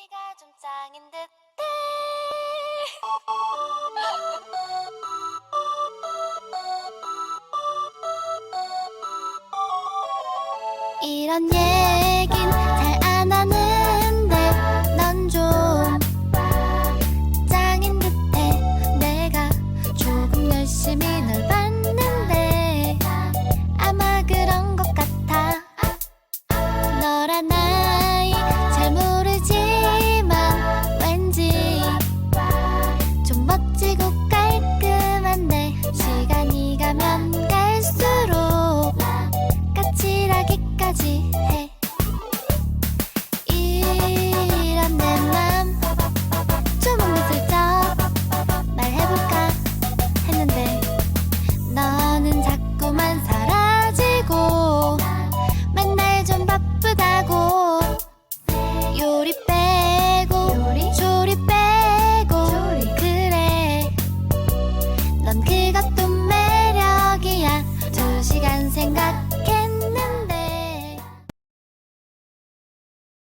네가 좀 짱인 듯해. 이런 얘긴 잘 안 하는데 넌 좀 짱인 듯해. 내가 조금 열심히 널 봤는데